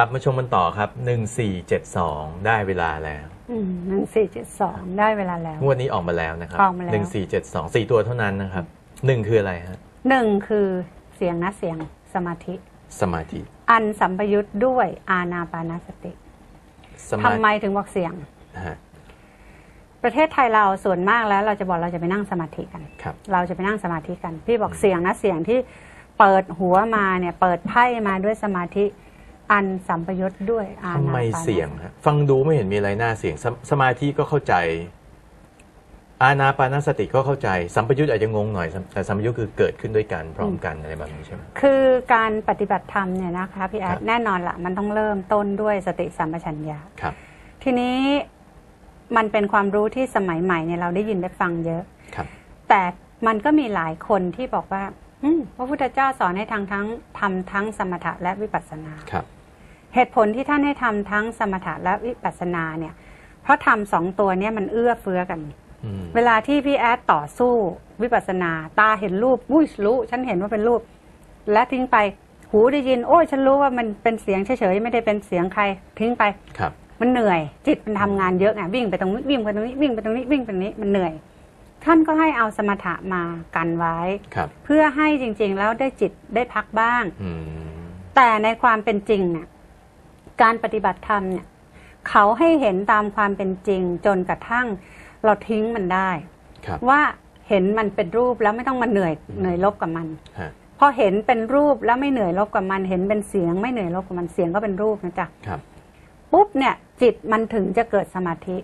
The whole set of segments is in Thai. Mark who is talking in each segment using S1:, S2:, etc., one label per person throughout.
S1: กลับมาชมกันต่อครับ 1472 ได้เวลาแล้ว
S2: หนึ่งสี่เจ็ดสองได้เวลาแล้ว
S1: งวดนี้ออกมาแล้วนะครับ
S2: ออกมาแล้ว
S1: 1472สี่ตัวเท่านั้นนะครับหนึ่งคืออะไรฮะ
S2: หนึ่งคือเสียงนะเสียงสมาธิ
S1: สมาธิ
S2: อันสัมปยุทธ์ด้วยอาณาปานสติ
S1: ส
S2: ทำ
S1: มา
S2: ไม
S1: ธิ
S2: ถึงบอกเสียง
S1: ฮะ
S2: ประเทศไทยเราส่วนมากแล้วเราจะบอกเราจะไปนั่งสมาธิกัน
S1: ครับ
S2: เราจะไปนั่งสมาธิกัน พี่บอกเสียงนะเสียงที่เปิดหัวมาเนี่ย เปิดไพ่มาด้วยสมาธิ อันสัมปยุทธ์ด้วยอา
S1: ทำ
S2: ณา
S1: ไม
S2: ปานสติ
S1: เสียงฮะฟังดูไม่เห็นมีอะไรน่าเสียงสมสมาธิก็เข้าใจ อานาปานสติก็เข้าใจ สัมปยุทธ์อาจจะงงหน่อย แต่สัมปยุทธ์คือเกิดขึ้นด้วยกันพร้อมกันอะไรแบบนี้ใช่ไหม
S2: คือการปฏิบัติธรรมเนี่ยนะคะพี่แอ
S1: ครั
S2: ด
S1: บ
S2: แน่นอนละมันต้องเริ่มต้นด้วยสติสัมปชัญญะ
S1: ครับ
S2: ทีนี้มันเป็นความรู้ที่สมัยใหม่เนี่ยเราได้ยินได้ฟังเยอะ
S1: ครับ
S2: แต่มันก็มีหลายคนที่บอกว่าอืมพระพุทธเจ้าสอนให้ทางทั้งทำทั้งสมถะและวิปัสสนา
S1: ครับ
S2: เหตุผลที่ท่านให้ทำทั้งสมถะและวิปัสสนาเนี่ย เพราะทำสองตัวเนี้มันเอื้อเฟื้อกัน
S1: อืม
S2: เวลาที่พี่แอดต่อสู้วิปัสสนา ตาเห็นรูปอุ้ยรู้ ฉันเห็นว่าเป็นรูป และทิ้งไปหูได้ยิน โอ้ยฉันรู้ว่ามันเป็นเสียงเฉยๆไม่ได้เป็นเสียงใคร ทิ้งไป
S1: ครับ
S2: มันเหนื่อย จิตมันทำงานเยอะไงวิ่งไปตรงนี้วิ่งไปตรงนี้วิ่งไปตรงนี้วิ่งไปตรงนี้มันเหนื่อย ท่านก็ให้เอาสมถะมากันไว้
S1: ครับ
S2: เพื่อให้จริง ๆ แล้วได้จิตได้พักบ้าง
S1: อืม
S2: แต่ในความเป็นจริงเนี่ย การปฏิบัติธรรมเนี่ยเขาให้เห็นตามความเป็นจริงจนกระทั่งเราทิ้งมันได้
S1: ครับ
S2: ว่าเห็นมันเป็นรูปแล้วไม่ต้องมาเหนื่อยเหนื่อยลบกับมัน
S1: ฮะ
S2: พอเห็นเป็นรูปแล้วไม่เหนื่อยลบกับมัน เห็นเป็นเสียง ไม่เหนื่อยลบกับมันเสียงก็เป็นรูปนะจ๊ะ
S1: ครับ
S2: ปุ๊บเนี่ย จิตมันถึงจะเกิดสมาธิ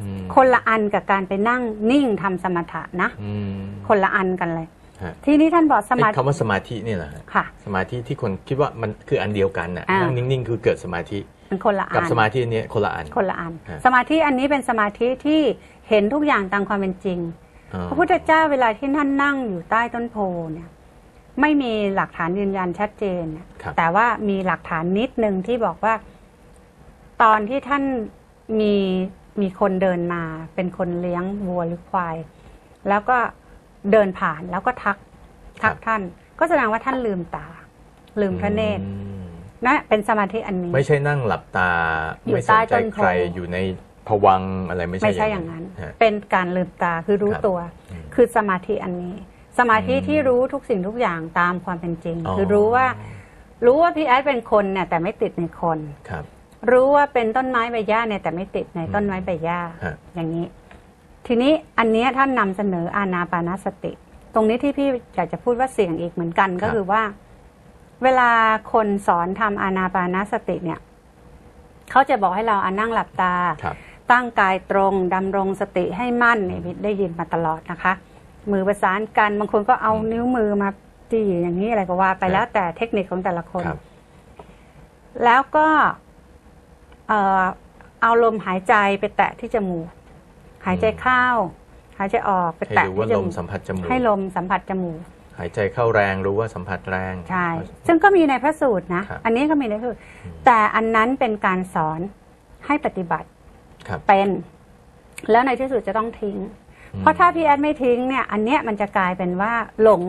S1: อืม
S2: คนละอันกับการไปนั่งนิ่งทำสมถะนะ
S1: อืม
S2: คนละอันกันเลย
S1: ฮะ
S2: ทีนี้ท่านบอกสมา
S1: ไอ้
S2: ธิ
S1: คำว่าสมาธินี่แหละฮะ
S2: ค่ะ
S1: สมาธิที่คนคิดว่ามันคืออันเดียวกันน่ะ
S2: อ่านั่
S1: นั่งนิ่งๆ คือเกิดสมาธิ
S2: มันคนละอัน
S1: กับสมาธิอันเนี้ยคนละอัน
S2: คนละอัน
S1: ฮะ
S2: สมาธิอันนี้เป็นสมาธิที่เห็นทุกอย่างตามความเป็นจริง
S1: อ๋อ
S2: พระพุทธเจ้าเวลาที่ท่านนั่งอยู่ใต้ต้นโพเนี่ยไม่มีหลักฐานยืนยันชัดเจนน่ะ
S1: ครับ
S2: แต่ว่ามีหลักฐานนิดนึงที่บอกว่า ตอนที่ท่านมีมีคนเดินมา เป็นคนเลี้ยงวัวหรือควาย แล้วก็ เดินผ่านแล้วก็ทักทักท่าน ก็แสดงว่าท่านลืมตา ลืมพระเนตร
S1: อืม
S2: นะเป็นสมาธิอันนี้
S1: ไม่ใช่นั่งหลับตา
S2: อยู่
S1: ไม่ส
S2: ใต้
S1: นใจ
S2: ต้นโพ
S1: ใครอยู่ในผวังค์อะไรไม่ใช่
S2: ไม่ใช่อย่างนั้น
S1: ฮะ
S2: เป็นการลืมตาคือรู้
S1: ครับ
S2: ตัว
S1: อืม
S2: คือสมาธิอันนี้ สมาธิ
S1: อืม
S2: ที่รู้ทุกสิ่งทุกอย่างตามความเป็นจริง
S1: อ๋อ
S2: คือรู้ว่า รู้ว่าพี่แอดเป็นคนเนี่ยแต่ไม่ติดในคน
S1: ครับ
S2: รู้ว่าเป็นต้นไม้ใบหญ้าเนี่ยแต่ไม่ติดในต้นไม้ใบหญ้า
S1: ฮะ
S2: อย่างนี้ ทีนี้อันเนี้ยท่านนำเสนออานาปานสติ ตรงนี้ที่พี่อยากจะพูดว่าเสี่ยงอีกเหมือนกันก็คือว่า เวลาคนสอนทำอานาปานสติเนี่ยเขาจะบอกให้เราอานั่งหลับตา
S1: ครับ
S2: ตั้งกายตรงดำรงสติให้มั่นเนี่ยได้ยินมาตลอดนะคะ มือประสานกันบางคนก็เอา
S1: อืม
S2: นิ้วมือมาจี้อย่างนี้อะไรก็ว่า ไป
S1: ครับ
S2: แล้วแต่เทคนิคของแต่ละคน
S1: ครับ
S2: แล้วก็เอ่อเอาลมหายใจไปแตะที่จมูก หายใจเข้า หายใจออกไป
S1: ให้
S2: แตะ
S1: รู้ว่า
S2: ที่จ
S1: ล
S2: มู
S1: ม
S2: ก
S1: สัมผัสจมูก
S2: ให้ลมสัมผัสจมูก
S1: หายใจเข้าแรงรู้ว่าสัมผัสแรง
S2: ใช่ ซึ่งก็มีในพระสูตรนะ
S1: ครับ
S2: อันนี้ก็มีในพระสูตร
S1: อืม
S2: แต่อันนั้นเป็นการสอนให้ปฏิบัติ
S1: ครับ
S2: เป็น แล้วในที่สุดจะต้องทิ้ง
S1: อืม
S2: เพราะถ้าพี่แอดไม่ทิ้งเนี่ย อันเนี้ยมันจะกลายเป็นว่าหลง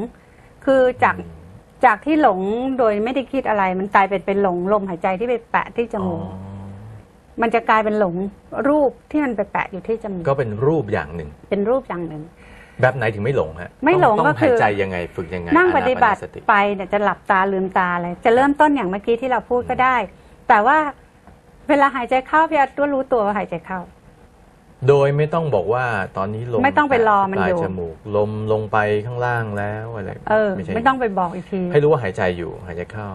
S2: คือจาก
S1: อืม
S2: จากที่หลงโดยไม่ได้คิดอะไร มันกลายเป็นเป็นหลงลมหายใจที่ไปแปะที่จมูก
S1: อ๋อ
S2: มันจะกลายเป็นหลงรูปที่มันไปแปะอยู่ที่จมูก
S1: ก็เป็นรูปอย่างหนึ่ง
S2: เป็นรูปอย่างหนึ่ง
S1: แบบไหนถึงไม่หลงฮะ
S2: ไม่หลง
S1: ต้อง
S2: ก็คือ
S1: หายใจยังไงฝึกยังไง
S2: นั่ง
S1: อา
S2: ปฏิบัติ
S1: นาปานสติ
S2: ไปเนี่ยจะหลับตาลืมตาอะไรจะเริ่มต้นอย่างเมื่อกี้ที่เราพูดก็ได้ แต่ว่าเวลาหายใจเข้าพี่แอดก็รู้ตัวว่าหายใจเข้า
S1: โดยไม่ต้องบอกว่าตอนนี้ลม
S2: ไม่ต้องไปรอมัน
S1: ปลาย
S2: อยู่
S1: จมูกลมลงไปข้างล่างแล้วอะไร
S2: เออ
S1: ใช่
S2: ไม่ต้องไปบอกอีกที
S1: ให้รู้ว่าหายใจอยู่หายใจเข้า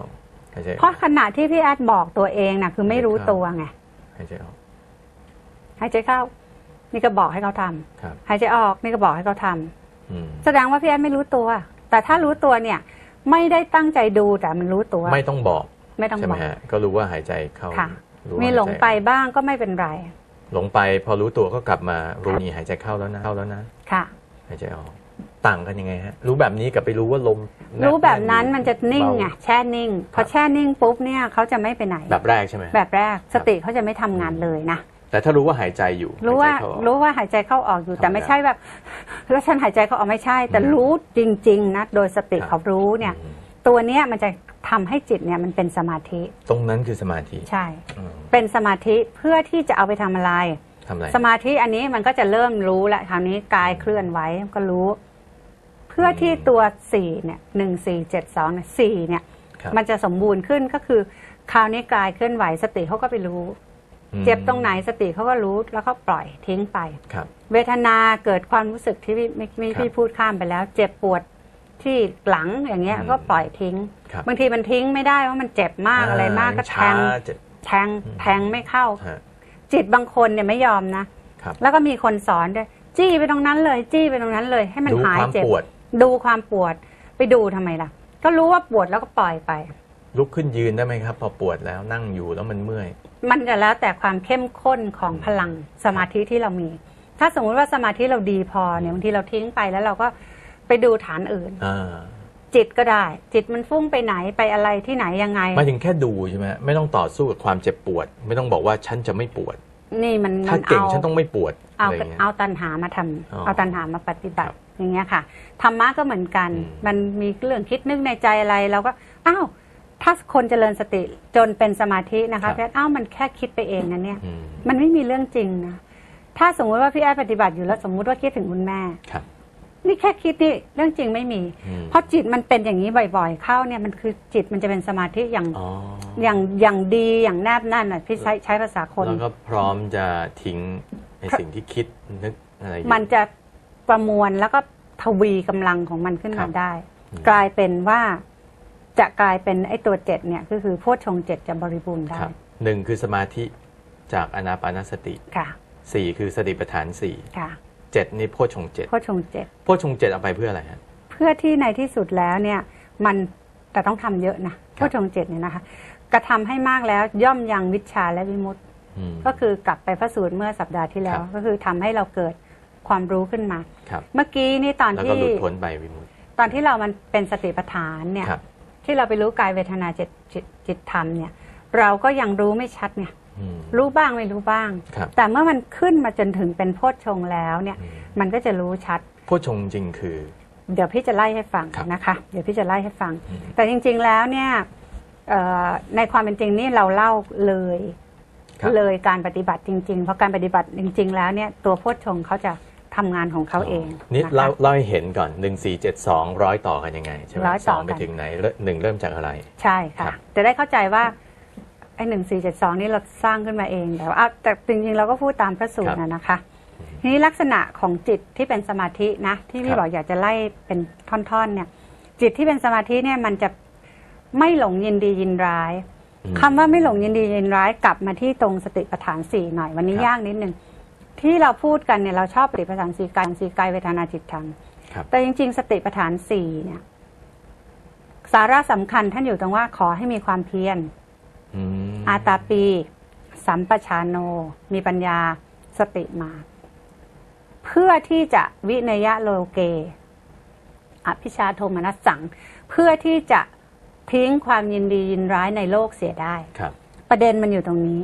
S1: หายใจอ
S2: เพ
S1: อก
S2: ราะขณะที่พี่แอดบอกตัวเองน่ะคือไม่รู้ตัวไง
S1: หายใจออก
S2: หายใจเข้า นี่ก็บอกให้เขาทำ
S1: ครับ
S2: หายใจออกนี่ก็บอกให้เขาทำ
S1: อืม
S2: แสดงว่าพี่แอดไม่รู้ตัว แต่ถ้ารู้ตัวเนี่ย ไม่ได้ตั้งใจดูแต่มันรู้ตัว
S1: ไม่ต้องบอก
S2: ไม่ต้อง
S1: ใช่
S2: บ
S1: ไหม
S2: อก
S1: ฮะก็รู้ว่าหายใจเข้า
S2: ค่ะ
S1: รู้ว่า
S2: มี
S1: หายใจ
S2: หลงไปบ้างก็ไม่เป็นไร
S1: หลงไปพอรู้ตัวก็กลับมารู้นี่หายใจเข้าแล้วนะเข้าแล้วนะ
S2: ค่ะ
S1: หายใจออก ต่างกันยังไงฮะรู้แบบนี้กับไปรู้ว่าลมแรู้
S2: แบบนั้นมันจะนิ่ง
S1: เบา
S2: ไงแช่นิ่ง พอแช่นิ่งปุ๊บเนี่ยเขาจะไม่ไปไหน
S1: แบบแรกใช่ไหม
S2: แบบแรกสติเขาจะไม่ทำงานเลยนะ
S1: แต่ถ้ารู้ว่าหายใจอยู่
S2: รู้ว่า
S1: หยใจเข้ออก
S2: รู้ว่าหายใจเข้าออกอยู่แต่
S1: ธรรมดา
S2: ไม่ใช่แบบ แล้วฉันหายใจเข้าออกไม่ใช่ แต่
S1: อืม
S2: รู้จริง ๆ นะ โดยสติ
S1: ครับ
S2: เขารู้เนี่ย
S1: อืม
S2: ตัวเนี้ยมันจะทำให้จิตเนี่ยมันเป็นสมาธิ
S1: ตรงนั้นคือสมาธิ
S2: ใช่
S1: อืม
S2: เป็นสมาธิเพื่อที่จะเอาไปทำอะไร
S1: ทำอะไร
S2: สมาธิอันนี้มันก็จะเริ่มรู้แล้วคราวนี้กายเคลื่อนไหวก็รู้เพื่อที่ตัวสี่เนี่ยหนึ่งสี่เจ็ดสองเนี่ยสี่เนี่ย
S1: ครับ
S2: มันจะสมบูรณ์ขึ้นก็คือ คราวนี้กายเคลื่อนไหวสติเขาก็ไปรู้
S1: อืม
S2: เจ็บตรงไหนสติเขาก็รู้แล้วก็ปล่อยทิ้งไป
S1: ครับ
S2: เวทนาเกิดความรู้สึกที่พี่ไม่ไม่
S1: ครับ
S2: พี่พูดข้ามไปแล้ว เจ็บปวดที่หลังอย่างเงี้ย
S1: อืม
S2: ก็ปล่อยทิ้ง
S1: ครับ
S2: บางทีมันทิ้งไม่ได้ว่ามันเจ็บมากอะไรมากก็แท
S1: ช้างเจ็บ
S2: แทงแทงไม่เข้า
S1: ฮะ
S2: จิตบางคนเนี่ยไม่ยอมนะ
S1: ครับ
S2: แล้วก็มีคนสอนด้วยจี้ไปตรงนั้นเลย จี้ไปตรงนั้นเลย ให้มัน
S1: ดู
S2: หาย
S1: ความ
S2: เจ็บ
S1: ปว ด
S2: ดูความปวดไปดูทำไมล่ะ ก็รู้ว่าปวดแล้วก็ปล่อยไป
S1: ลุกขึ้นยืนได้ไหมครับ พอปวดแล้วนั่งอยู่แล้วมันเมื่อย
S2: มันจะแล้วแต่ความเข้มข้นของพลังสมาธิที่เรามี ถ้าสมมุติว่าสมาธิเราดีพอเนี่ยบางทีเราทิ้งไปแล้วเราก็ไปดูฐานอื่น
S1: อ่า
S2: จิตก็ได้ จิตมันฟุ้งไปไหนไปอะไรที่ไหนยังไง
S1: หมายถึงแค่ดูใช่ไหมไม่ต้องต่อสู้กับความเจ็บปวด ไม่ต้องบอกว่าฉันจะไม่ปวด
S2: นี่มัน
S1: ถ้า
S2: มัน
S1: เก่ง
S2: เอา
S1: ฉันต้องไม่ปวด
S2: เอา
S1: อะไรอย่างเงี้ย
S2: เอาตันหามาทำ
S1: อ๋อ
S2: เอาตันหามาปฏิบั
S1: ค
S2: ติ
S1: รับ
S2: อย่างเงี้ยค่ะธรรมะก็เหมือนกัน
S1: อืม
S2: มันมีเรื่องคิดนึกในใจอะไรเราก็อ้าวถ้าคนเจริญสติจนเป็นสมาธินะคะพี่แอดอ้าวมันแค่คิดไปเองนะเนี่ย
S1: อืม
S2: มันไม่มีเรื่องจริงนะถ้าสมมุติว่าพี่แอดปฏิบัติอยู่แล้วสมมุติว่าคิดถึงคุณแม่
S1: ครับ
S2: นี่แค่คิดนี่เรื่องจริงไม่มี
S1: อืม
S2: เพราะจิตมันเป็นอย่างนี้บ่อยๆ เข้าเนี่ยมันคือจิตมันจะเป็นสมาธิอย่าง
S1: อ๋อ
S2: อย่างอย่างดีอย่างแนบแน่นอะพี่ใช้ใช้ภาษาคน
S1: แล้วก็พร้อมจะทิ้งในสิ่งที่คิดนึกอะไรอยู่
S2: มันจะ ประมวลแล้วก็ทวีกำลังของมันขึ้น
S1: ครั
S2: มา
S1: บ
S2: ได้
S1: อืม
S2: กลายเป็นว่าจะกลายเป็นไอ้ตัวเจ็ดเนี่ยก็คือโพชฌงค์เจ็ดจะบริบูรณ์ได้
S1: ครับหนึ่งคือสมาธิจากอนาปานสติ
S2: ค่ะ
S1: สี่คือสติปัฏฐานสี่
S2: ค่ะ
S1: เจ็ดนี่โพชฌงค์เจ็ด
S2: โพชฌงค์เจ็ด
S1: โพชฌงค์เจ็ดเอาไปเพื่ออะไรฮะ
S2: เพื่อที่ในที่สุดแล้วเนี่ยมันแต่ต้องทำเยอะนะ
S1: ครั
S2: โพ
S1: บ
S2: ชฌงค์เจ็ดเนี่ยนะคะกระทำให้มากแล้วย่อมยังวิชาและวิมุตติ
S1: อืม
S2: ก็คือกลับไปพระสูตรเมื่อสัปดาห์ที่แล้
S1: ควรับ
S2: ก็คือทำให้เราเกิด ความรู้ขึ้นมา
S1: ครับ
S2: เมื่อกี้นี่ตอน
S1: แล้วก็
S2: ที่
S1: หลุดพ้นไปวิมุตติ
S2: ตอนที่เรามันเป็นสติปัฏฐานเนี่ย
S1: ครับ
S2: ที่เราไปรู้กายเวทนาจิตจิตจิตธรรมเนี่ย เราก็ยังรู้ไม่ชัดเนี่ย
S1: อืม
S2: รู้บ้างไม่รู้บ้าง
S1: ครับ
S2: แต่เมื่อมันขึ้นมาจนถึงเป็นโพชฌงค์แล้วเนี่ย
S1: อืม
S2: มันก็จะรู้ชัด
S1: โพชฌงค์จริงคือ
S2: เดี๋ยวพี่จะไล่ให้ฟัง
S1: ครับ
S2: นะคะ เดี๋ยวพี่จะไล่ให้ฟัง
S1: อืม
S2: แต่จริงๆแล้วเนี่ยเอ่อในความเป็นจริงนี่เราเล่าเลย
S1: ครับ
S2: เลยการปฏิบัติจริงๆ เพราะการปฏิบัติจริง ๆ แล้วเนี่ยตัวโพชฌงค์เขาจะ ทำงานของเขาเอง
S1: นี่
S2: นะคะ
S1: เล่าเล่าให้เห็นก่อนหนึ่งสี่เจ็ดสองร้อยต่อกันยังไงใช่ไหม
S2: ร้อย
S1: ส
S2: ต่
S1: อ
S2: องกัน
S1: ไปถึงไหนเริ่มหนึ่งเริ่มจากอะไร
S2: ใช่ค่ะ
S1: ครับ
S2: จะได้เข้าใจว่าไอ้หนึ่งสี่เจ็ดสองนี่เราสร้างขึ้นมาเองแต่ว่าอะแต่จริงๆเราก็พูดตามพระสูตรนะนะคะ ทีนี้ลักษณะของจิตที่เป็นสมาธินะ ที่พี่บอกอยากจะไล่เป็นท่อนๆเนี่ย จิตที่เป็นสมาธิเนี่ยมันจะไม่หลงยินดียินร้าย
S1: อืม
S2: คำว่าไม่หลงยินดียินร้ายกลับมาที่ตรงสติปัฏฐานสี่หน่อย วันนี้
S1: ครับ
S2: ยากนิดนึง ที่เราพูดกันเนี่ยเราชอบปฏิปัฏฐานสี่กายสี่กายเวทนาจิตธรรม
S1: ครับ
S2: แต่จริง ๆ สติปัฏฐานสี่เนี่ย สาระสำคัญท่านอยู่ตรงว่าขอให้มีความเพียร
S1: อืม
S2: อาตาปี สัมปชานโน มีปัญญาสติมา เพื่อที่จะวิเนยะโลเก อภิชาโทมนัสสัง เพื่อที่จะทิ้งความยินดียินร้ายในโลกเสียได้
S1: ครับ
S2: ประเด็นมันอยู่ตรงนี้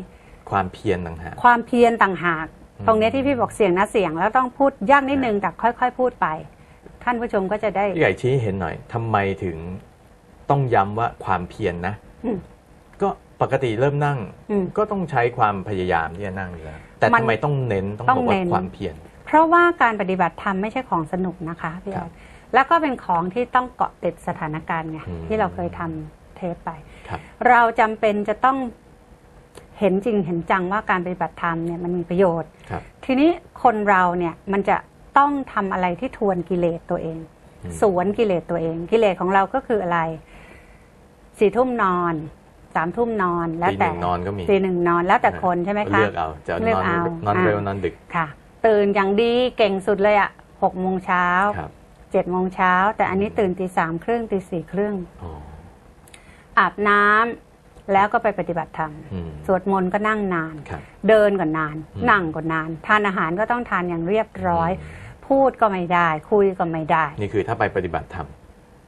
S1: ความเพียรต่างหาก
S2: ความเพียรต่างหาก
S1: อืม
S2: ตรงเนี้ยที่พี่บอกเสียงนะเสียงแล้วต้องพูดยากนิดนึงแต่ค่อย ๆ พูดไป ท่านผู้ชมก็จะได้
S1: พี่ใหญ่ชี้ให้เห็นหน่อยทำไมถึงต้องย้ำว่าความเพียรนนะ
S2: อืม
S1: ก็ปกติเริ่มนั่ง
S2: อืม
S1: ก็ต้องใช้ความพยายามที่จะนั่งอยู่แล้วแต่
S2: มัน
S1: ทำไมต้องเน้นต้อง
S2: ต้อง
S1: บอกว่า
S2: เน้น
S1: ความเพียร
S2: เพราะว่าการปฏิบัติธรรมไม่ใช่ของสนุกนะคะพี่
S1: ครั
S2: แอบดแล้วก็เป็นของที่ต้องเกาะติดสถานการณ์ไง
S1: อืม
S2: ที่เราเคยทำเทปไป
S1: ครับ
S2: เราจำเป็นจะต้อง เห็นจริงเห็นจังว่าการปฏิบัติธรรมเนี่ยมันมีประโยชน์
S1: ครับ
S2: ทีนี้คนเราเนี่ยมันจะต้องทำอะไรที่ทวนกิเลสตัวเอง
S1: อืม
S2: สวนกิเลสตัวเอง กิเลสของเราก็คืออะไรสี่ทุ่มนอนสามทุ่มนอน แล้ว
S1: ตีห
S2: แต่
S1: นึ่งนอนก็มี
S2: ตีหนึ่งนอนแล้วแต่คนใช่ไหมคะ
S1: เลือกเอาจะ
S2: เลื
S1: น
S2: อก
S1: อน
S2: เอา
S1: นอน
S2: อ่า
S1: เร็วนอนดึก
S2: ค่ะ ตื่นอย่างดีเก่งสุดเลยอะหกโมงเช้า
S1: ครับ
S2: เจ็ดโมงเช้า แต่อันนี้ตื่นตีสามครึ่งตีสี่ครึ่ง
S1: อ๋อ
S2: อาบน้ำ แล้วก็ไปปฏิบัติธรรม
S1: อืม
S2: สวดมนต์ก็นั่งนาน
S1: ครับ
S2: เดินก็นาน
S1: อืม
S2: นั่งก็นาน ทานอาหารก็ต้องทานอย่างเรียบร้อย พูดก็ไม่ได้ คุยก็ไม่ได้
S1: นี่คือถ้าไปปฏิบัติธรรม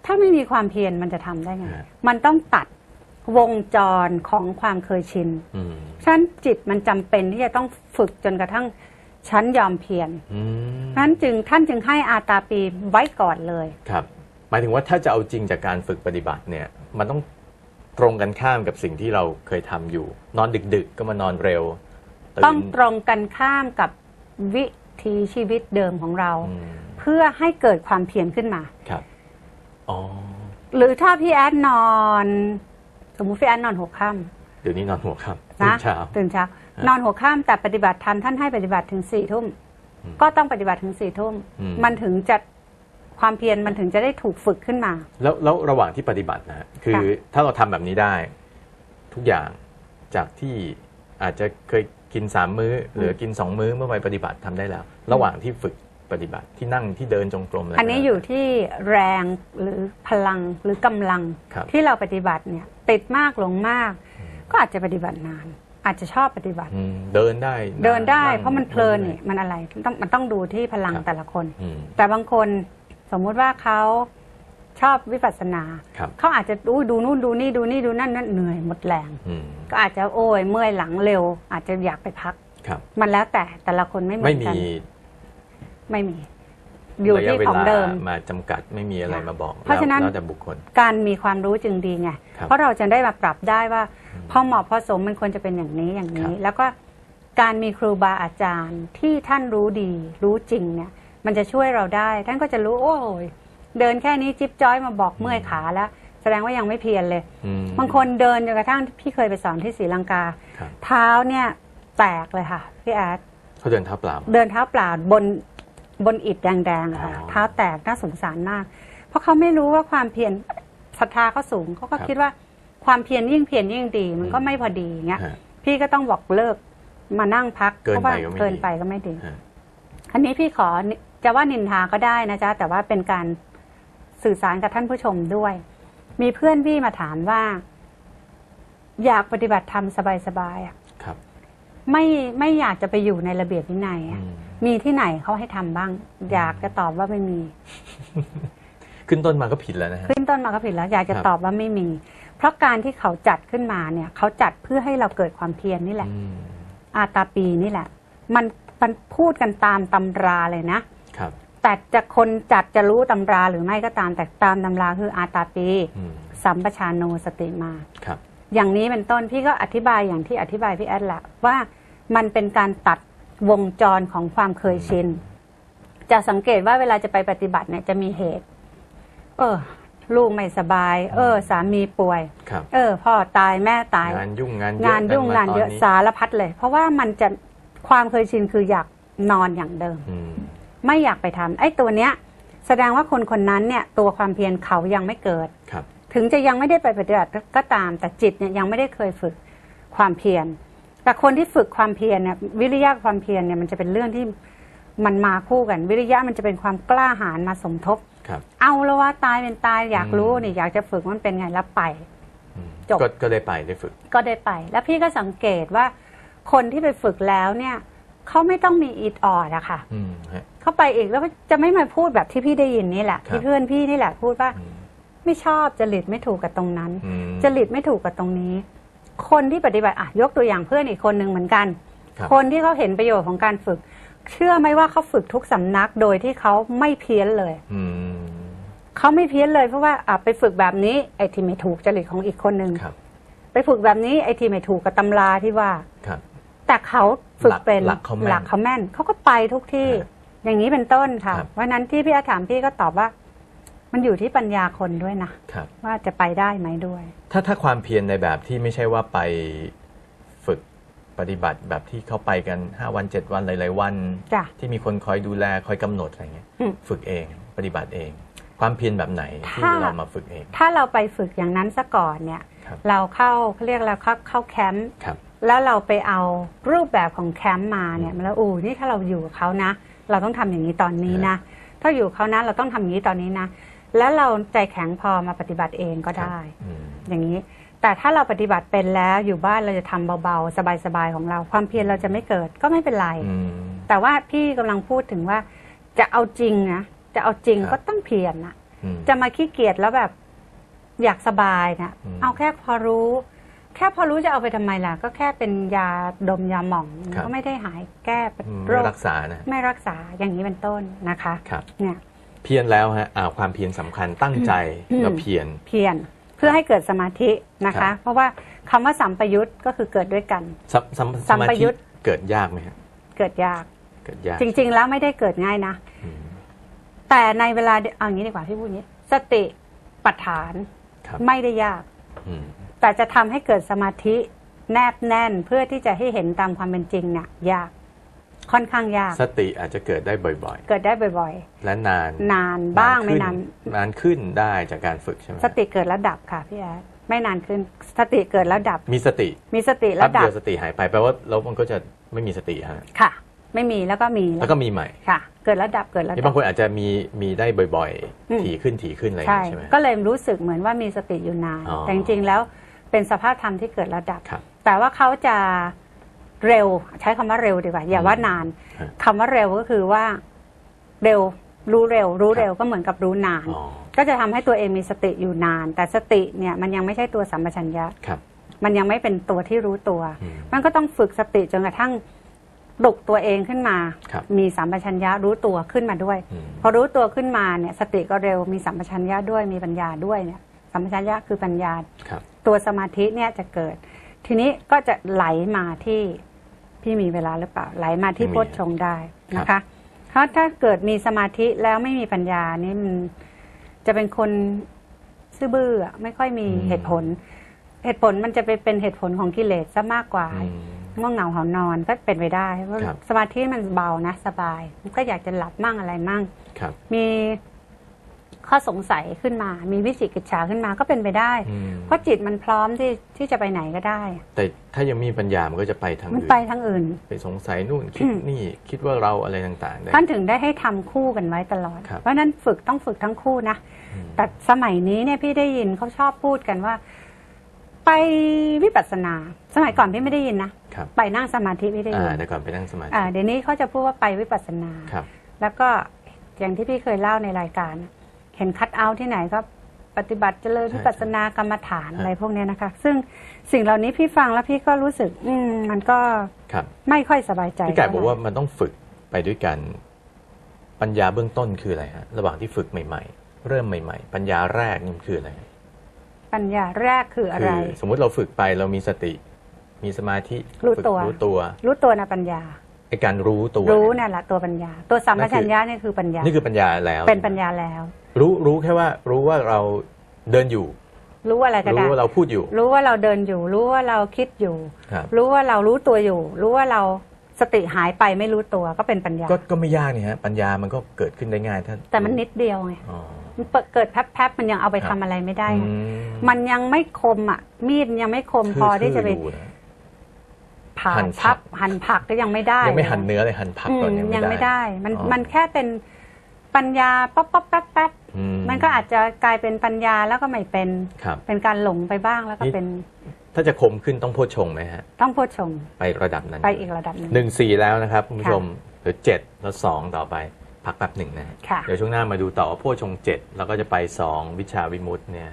S2: ถ้าไม่มีความเพียรมันจะทำได้ไง
S1: ฮะ
S2: มันต้องตัดวงจรของความเคยชิน
S1: อืม
S2: ฉะนั้นจิตมันจำเป็นที่จะต้องฝึกจนกระทั่งฉันยอมเพียร
S1: อืม
S2: นั้นจึงท่านจึงให้อาตาปีไว้ก่อนเลย
S1: ครับ หมายถึงว่าถ้าจะเอาจริงจากการฝึกปฏิบัติเนี่ย มันต้อง ตรงกันข้ามกับสิ่งที่เราเคยทำอยู่ นอนดึก ๆ ก็มานอนเร็วตื่น
S2: ต้องตรงกันข้ามกับวิถีชีวิตเดิมของเรา
S1: อืม
S2: เพื่อให้เกิดความเพียรขึ้นมา
S1: ครับอ๋อ
S2: หรือถ้าพี่แอดนอน สมมุติพี่แอดนอนหัวค่ำ
S1: เดี๋ยวนี้นอนหัวค่ำ
S2: นะ
S1: ตื่นเช้า
S2: ตื่นเช้า
S1: ฮะ
S2: นอนหัวค่ำแต่ปฏิบัติธรรมท่านให้ปฏิบัติถึงสี่ทุ่ม
S1: อืม
S2: ก็ต้องปฏิบัติถึงสี่ทุ่ม
S1: อืม
S2: มันถึงจะ ความเพียรมันถึงจะได้ถูกฝึกขึ้นมา
S1: แล้วแล้วระหว่างที่ปฏิบัตินะฮะคือ
S2: ค่ะ
S1: ถ้าเราทำแบบนี้ได้ทุกอย่างจากที่อาจจะเคยกินสามมื้อเหลือกินสองมื้อเมื่อไปปฏิบัติทำได้แล้ว ระหว่างที่ฝึกปฏิบัติที่นั่งที่เดินจงกรมอะไร
S2: อันนี้
S1: ก็แล้ว
S2: อยู่ที่แรงหรือพลังหรือกำลัง
S1: ครับ
S2: ที่เราปฏิบัติเนี่ย ติดมากหลงมาก ก็อาจจะปฏิบัตินาน อาจจะชอบปฏิบัติ
S1: อืมเดินได้
S2: เดินได้
S1: ง
S2: เพราะมันเพลิน
S1: ง
S2: นี่มันอะไรต้องมันต้องดูที่พลัง
S1: ครับ
S2: แต่ละคน
S1: อืม
S2: แต่บางคน สมมุติว่าเขาชอบวิปัสสนา
S1: ครับ
S2: เขาอาจจะอู้ดูนู่นดูนี่ดูนี่ดูนั่นนั่นเหนื่อยหมดแรง
S1: อืม
S2: ก็อาจจะโอ้ยเมื่อยหลังเร็ว อาจจะอยากไปพัก
S1: ครับ
S2: มันแล้วแต่แต่ละคนไม่เหมื
S1: ไม่
S2: อน
S1: มี
S2: กันไม่มี อยู่
S1: ระยะ
S2: ที่
S1: เว
S2: ของ
S1: ลา
S2: เดิม
S1: มาจำกัดไม่มีอะไร
S2: ค่ะ
S1: มาบอก
S2: เพราะฉะนั้น
S1: แล้วแต่บุคคล
S2: การมีความรู้จึงดีไง
S1: ครับ
S2: เพราะเราจะได้มาปรับได้ว่าพอเหมาะพอสมมันควรจะเป็นอย่างนี้อย่าง
S1: ค
S2: นี้
S1: รับ
S2: แล้วก็การมีครูบาอาจารย์ที่ท่านรู้ดีรู้จริงเนี่ย มันจะช่วยเราได้ ท่านก็จะรู้โอ้ยเดินแค่นี้จิ๊บจ้อยมาบอกเมื่อยขาแล้วแสดงว่ายังไม่เพียรเลย
S1: อืม
S2: บางคนเดินจนกระทั่งพี่เคยไปสอนที่ศรีลังกา
S1: ครับ
S2: เท้าเนี่ยแตกเลยค่ะพี่แอด
S1: เขาเดินเท้าเปล่า
S2: เดินเท้าเปล่าบนบนอิฐแดงๆอะค่ะ
S1: อ๋อ
S2: เท้าแตกน่าสงสารมาก เพราะเขาไม่รู้ว่าความเพียรศรัทธาเขาสูงเขาก็
S1: ครับ
S2: คิดว่าความเพียรยิ่งเพียรยิ่งดีมันก็ไม่พอดีอย่างเงี้ย
S1: ฮะ
S2: พี่ก็ต้องบอกเลิกมานั่งพัก
S1: เกิน
S2: เพราะว่า
S1: ไปก็ไม่ดี
S2: เกินไปก็ไม่ดี
S1: ฮะ
S2: อันนี้พี่ขอ จะว่านินทาก็ได้นะจ๊ะ แต่ว่าเป็นการสื่อสารกับท่านผู้ชมด้วย มีเพื่อนพี่มาถามว่า อยากปฏิบัติธรรมสบายๆอะ
S1: ครับ
S2: ไม่ไม่อยากจะไปอยู่ในระเบียบวินัยอะ
S1: อืม
S2: มีที่ไหนเขาให้ทำบ้าง อยากจะตอบว่าไม่มี
S1: ขึ้นต้นมาก็ผิดแล้วนะฮะ
S2: ขึ้นต้นมาก็ผิดแล้ว อยากจะ
S1: ครับ
S2: ตอบว่าไม่มี เพราะการที่เขาจัดขึ้นมาเนี่ยเขาจัดเพื่อให้เราเกิดความเพียรนี่แหละ
S1: อืม
S2: อาตาปีนี่แหละ มันมันพูดกันตามตำราเลยนะ
S1: ครับ
S2: แต่จะคนจัดจะรู้ตำราหรือไม่ก็ตามแต่ตามตำราคืออาตาปี
S1: อืม
S2: สัมปชานโนสติมา
S1: ครับ
S2: อย่างนี้เป็นต้นพี่ก็อธิบายอย่างที่อธิบายพี่แอดละว่ามันเป็นการตัดวงจรของความเคยชิน จะสังเกตว่าเวลาจะไปปฏิบัติเนี่ยจะมีเหตุ เออ ลูกไม่สบาย เออ สามีป่วย
S1: ครับ
S2: เออ พ่อตายแม่ตาย
S1: งานยุ่งงานเยอะ
S2: งานยุ่ง
S1: กัม
S2: งานเยอะ
S1: ต
S2: สารพัดเลย เพราะว่ามันจะความเคยชินคืออยากนอนอย่างเดิม
S1: อืม
S2: ไม่อยากไปทำไอ้ตัวเนี้ย แสดงว่าคนคนนั้นเนี่ยตัวความเพียรเขายังไม่เกิด
S1: ครับ
S2: ถึงจะยังไม่ได้ไปปฏิบัติก็ตาม แต่จิตเนี่ยยังไม่ได้เคยฝึกความเพียรแต่คนที่ฝึกความเพียรเนี่ยวิริยะความเพียรเนี่ยมันจะเป็นเรื่องที่มันมาคู่กัน วิริยะมันจะเป็นความกล้าหาญมาสมทบ
S1: ครับ
S2: เอาแล้วว่าตายเป็นตายอยาก
S1: อืม
S2: รู้นี่อยากจะฝึกมันเป็นไงแล้วไป
S1: อืม
S2: จบ
S1: ก็ก็ได้ไปได้ฝึก
S2: ก็ได้ไป แล้วพี่ก็สังเกตว่าคนที่ไปฝึกแล้วเนี่ย เขาไม่ต้องมีอิดออดอะค่ะ
S1: อืมฮะ
S2: เขาไปอีกแล้วจะไม่มาพูดแบบที่พี่ได้ยินนี่แหละ
S1: ครับ
S2: ที่เพื่อนพี่นี่แหละพูดว่า
S1: อืม
S2: ไม่ชอบจริตไม่ถูกกับตรงนั้น
S1: อืม
S2: จริตไม่ถูกกับตรงนี้ คนที่ปฏิบัติอะยกตัวอย่างเพื่อนอีกคนหนึ่งเหมือนกัน
S1: ครับ
S2: คนที่เขาเห็นประโยชน์ของการฝึก เชื่อไหมว่าเขาฝึกทุกสำนักโดยที่เขาไม่เพี้ยนเลย
S1: อืม
S2: เขาไม่เพี้ยนเลยเพราะว่าอะไปฝึกแบบนี้ไอ้ที่ไม่ถูกจริตของอีกคนหนึ่ง
S1: ครับ
S2: ไปฝึกแบบนี้ไอ้ที่ไม่ถูกกับตำราที่ว่า
S1: ครับ
S2: แต่เขาฝึกเป็น
S1: หลักเขาแม่น
S2: หลักเขาแม่นเขาก็ไปทุกที่
S1: ครับ
S2: อย่างนี้เป็นต้นค่ะ
S1: ครับ
S2: เพราะฉะนั้นที่พี่อาถามพี่ก็ตอบว่า มันอยู่ที่ปัญญาคนด้วยนะ
S1: ครับ
S2: ว่าจะไปได้ไหมด้วย
S1: ถ้าถ้าความเพียรในแบบที่ไม่ใช่ว่าไปฝึกปฏิบัติแบบที่เขาไปกัน5วัน7วันหลายๆวัน
S2: จ้ะ
S1: ที่มีคนคอยดูแลคอยกำหนดอะไรเงี้ย
S2: อืม
S1: ฝึกเองปฏิบัติเอง ความเพียรแบบไหนที่
S2: ถ้า
S1: เรามาฝึกเอง
S2: ถ้าเราไปฝึกอย่างนั้นซะก่อนเนี่ย
S1: ครับ
S2: เราเข้าเขาเรียกเราเข้าเข้าแคมป์
S1: ครับ
S2: แล้วเราไปเอารูปแบบของแคมป์มาเนี่ย
S1: อืม
S2: แล้วอู้นี่ถ้าเราอยู่กับเขานะ เราต้องทำอย่างนี้ตอนนี้นะ ถ้าอยู่กับเขานะเราต้องทำอย่างนี้ตอนนี้นะ แล้วเราใจแข็งพอมาปฏิบัติเองก็ได้
S1: อืม
S2: อย่างนี้ แต่ถ้าเราปฏิบัติเป็นแล้วอยู่บ้านเราจะทำเบาๆ สบายๆของเรา ความเพียรเราจะไม่เกิดก็ไม่เป็นไร
S1: อืม
S2: แต่ว่าพี่กำลังพูดถึงว่า จะเอาจริงนะจะเอาจริง
S1: ครับ
S2: ก็ต้องเพียรนะ
S1: อืม
S2: จะมาขี้เกียจแล้วแบบอยากสบายนะ
S1: อืม
S2: เอาแค่พอรู้ แค่พอรู้จะเอาไปทำไมล่ะ ก็แค่เป็นยาดมยาหม่อง
S1: ครับ
S2: ก็ไม่ได้หายแก้
S1: อืม
S2: โร
S1: ไม่
S2: ค
S1: รักษานะ
S2: ไม่รักษาอย่างนี้เป็นต้นนะคะ
S1: ครับ
S2: เนี่ย
S1: เพียรแล้วฮะอ่าความเพียรสำคัญตั้งใจ
S2: อืม
S1: แล้วเพียร
S2: เพียรเพื่อให้เกิดสมาธินะ
S1: ครั
S2: คะ
S1: บ
S2: เพราะว่าคำว่าสัมปยุตก็คือเกิดด้วยกัน
S1: สัมสัม
S2: สั
S1: ส
S2: ม
S1: มา
S2: ปยุ
S1: ธิ
S2: ต
S1: เกิดยากไหมฮะ
S2: เกิดยาก
S1: เกิดยาก
S2: จริง ๆ แล้วไม่ได้เกิดง่ายนะ
S1: อืม
S2: แต่ในเวลาเอาอย่างนี้ดีกว่าพี่พูดอย่างนี้ สติปัฏฐาน
S1: ครับ
S2: ไม่ได้ยาก
S1: อืม
S2: แต่จะทำให้เกิดสมาธิแนบแน่นเพื่อที่จะให้เห็นตามความเป็นจริงเนี่ยยากค่อนข้างยาก
S1: สติอาจจะเกิดได้บ่อย
S2: เกิดได้บ่อย
S1: ๆ และนาน
S2: ๆนานบ้างไม่นาน
S1: ขึ้นานขึ้นได้จากการฝึกใช่ไหม
S2: สติเกิดแล้วดับค่ะพี่แอดไม่นานขึ้นสติเกิดแล้วดับ
S1: มีสติ
S2: มีสติแล้
S1: แป๊
S2: ว
S1: บ
S2: ดั
S1: เดี
S2: บ
S1: ยวสติหายไปแปลว่าแล้วมันก็จะไม่มีสติฮะ
S2: ค่ะ ไม่มีแล้วก็มี
S1: แล้วก็มีใหม่
S2: ค่ะ เกิดแล้วดับเกิดแล้ว
S1: นี่
S2: ดั
S1: บางคนอาจจะมีมีได้บ่อย
S2: อืม
S1: ๆถี่ขึ้นถี่ขึ้นอะไรอย่าง
S2: ใช่
S1: นี้ใช่ไหม
S2: ก็เลยรู้สึกเหมือนว่ามีสติอยู่นาน
S1: อ๋อ
S2: แต่จริงๆแล้ว เป็นสภาพธรรมที่เกิดแล้วดับ
S1: ครับ
S2: แต่ว่าเขาจะเร็ว ใช้คำว่าเร็วดีกว่า อย่าว่านาน
S1: ฮะ
S2: คำว่าเร็วก็คือว่าเร็วรู้เร็ว รู้เร็วก็เหมือนกับรู้นาน
S1: อ๋อ
S2: ก็จะทำให้ตัวเองมีสติอยู่นาน แต่สติเนี่ยมันยังไม่ใช่ตัวสัมปชัญญะ
S1: ครับ
S2: มันยังไม่เป็นตัวที่รู้ตัว
S1: อืม
S2: มันก็ต้องฝึกสติจนกระทั่งปลุกตัวเองขึ้นมา
S1: ครับ
S2: มีสัมปชัญญะรู้ตัวขึ้นมาด้วย
S1: อืม
S2: พอรู้ตัวขึ้นมาเนี่ย สติก็เร็ว มีสัมปชัญญะด้วย มีปัญญาด้วยเนี่ย สัมปชัญญะคือปัญญา
S1: ครับ
S2: ตัวสมาธิเนี่ยจะเกิด ทีนี้ก็จะไหลมาที่พี่มีเวลาหรือเปล่า ไหลมาที่
S1: ไม่มี
S2: โพชฌงค์ได้นะคะเพราะถ้าเกิดมีสมาธิแล้วไม่มีปัญญานี่มันจะเป็นคนซื่อบื้ออะไม่ค่อยมีเหตุผล เหตุผลมันจะไปเป็นเหตุผลของกิเลสซะมากกว่า
S1: อืม
S2: ง่วงเหงาหานอนก็เป็นไปได้เพราะ
S1: ครับ
S2: สมาธิมันเบานะ สบาย มันก็อยากจะหลับมั่งอะไรมั่ง
S1: ครับ
S2: มี ข้อสงสัยขึ้นมา มีวิจิกิจฉาขึ้นมาก็เป็นไปได้
S1: อืม
S2: เพราะจิตมันพร้อมที่ที่จะไปไหนก็ได้
S1: แต่ถ้ายังมีปัญญามันก็จะไปทาง
S2: มัน
S1: อื่น
S2: ไปทางอื่น
S1: ไปสงสัยนู่นคิดนี่คิดว่าเราอะไรต่างๆได้
S2: ท่านถึงได้ให้ทำคู่กันไว้ตลอด
S1: ครับ
S2: เพราะฉะนั้นฝึกต้องฝึกทั้งคู่นะ
S1: อืม
S2: แต่สมัยนี้เนี่ยพี่ได้ยินเขาชอบพูดกันว่า ไปวิปัสสนา สมัยก่อนพี่ไม่ได้ยินนะครับ ไปนั่งสมาธิพี่ได้
S1: อ่า
S2: ยิน
S1: แต่ก่อนไปนั่งสมาธิ
S2: อ่าเดี๋ยวนี้เขาจะพูดว่าไปวิปัสสนา
S1: ครับ
S2: แล้วก็อย่างที่พี่เคยเล่าในรายการ เห็นคัดเอาท์ที่ไหนก็ปฏิบัติเจริญ
S1: ใช่
S2: วิปัสสนากรรมฐาน
S1: ใช่
S2: อะไรพวกเนี้ยนะคะ ซึ่งสิ่งเหล่านี้พี่ฟังแล้วพี่ก็รู้สึก อืมมันก็
S1: ครับ
S2: ไม่ค่อยสบายใจ
S1: พี่ไก่บอก
S2: เท่ไหร่
S1: ว่ามันต้องฝึกไปด้วยกัน ปัญญาเบื้องต้นคืออะไรฮะระหว่างที่ฝึกใหม่ ๆ เริ่มใหม่ ๆ ปัญญาแรกนี่มันคืออะไร
S2: ปัญญาแรกคืออะไร
S1: คืสมมุติเราฝึกไปเรามีสติ มีสมาธิ
S2: รู้
S1: ฝึก
S2: ตัว
S1: รู้ตัว
S2: รู้ตัวนะปัญญา
S1: ไอการรู้ตัว
S2: รู้
S1: เนี่ย
S2: นั่นแหละตัวปัญญา ตัวสัมปชัญญะเนี่ยคือปัญญา
S1: นี่คือปัญญาแล้ว
S2: เป็นปัญญาแล้ว
S1: รู้รู้แค่ว่ารู้ว่าเราเดินอยู่
S2: รู้อะไรก็
S1: รู้
S2: ได้
S1: ว่าเราพูดอยู่
S2: รู้ว่าเราเดินอยู่ รู้ว่าเราคิดอยู่
S1: ครับ
S2: รู้ว่าเรารู้ตัวอยู่ รู้ว่าเราสติหายไปไม่รู้ตัวก็เป็นปัญญา
S1: ก็ก็ไม่ยากนี่ฮะปัญญามันก็เกิดขึ้นได้ง่ายถ้า
S2: แต่มันนิดเดียวไง
S1: อ๋อ
S2: มันเปิดเกิดแป๊บๆมันยังเอาไป
S1: ครั
S2: ทำ
S1: บ
S2: อะไรไม่ได้
S1: อื
S2: ไง
S1: ม
S2: มันยังไม่คมอะ มีดยังไม่คมพอที่จะไป
S1: ทื่ๆดูนะ
S2: ผ่า
S1: หั่
S2: น
S1: นผั
S2: พั
S1: ก
S2: บหั่นผักก็ยังไม่ได้
S1: ยังไม่หั่นเนื้อเลยหั่นผัก
S2: อื
S1: ก่อน
S2: ม
S1: ยัง
S2: ยัง
S1: ไม่
S2: ไม่
S1: ได้
S2: ได้ มัน
S1: อ๋อ
S2: มันแค่เป็นปัญญาป๊อปป๊อปแป๊บแป๊บ
S1: อื
S2: มันก็อาจจะกลายเป็นปัญญาแล้วก็ไม่เป็น
S1: ครับ
S2: เป็นการหลงไปบ้างแล้วก็
S1: นี่
S2: เป็น
S1: ถ้าจะคมขึ้นต้องโพชฌงค์ไหมฮะ
S2: ต้องพูดชง
S1: ไประดับนั้น
S2: ไปอีกระดับหนึ่ง
S1: หนึ่งสี่แล้วนะครับคุณผู้
S2: ค่ะ
S1: ชมเหลือเจ็ดแล้วสองต่อไปพักแป๊บหนึ่งนะฮะ
S2: ค่ะ
S1: เดี๋ยวช่วงหน้ามาดูต่อว่าโพชฌงค์เจ็ดแล้วก็จะไปสองวิชาวิมุตต์เนี่ย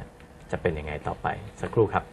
S1: จะเป็นยังไงต่อไปสักครู่ครับ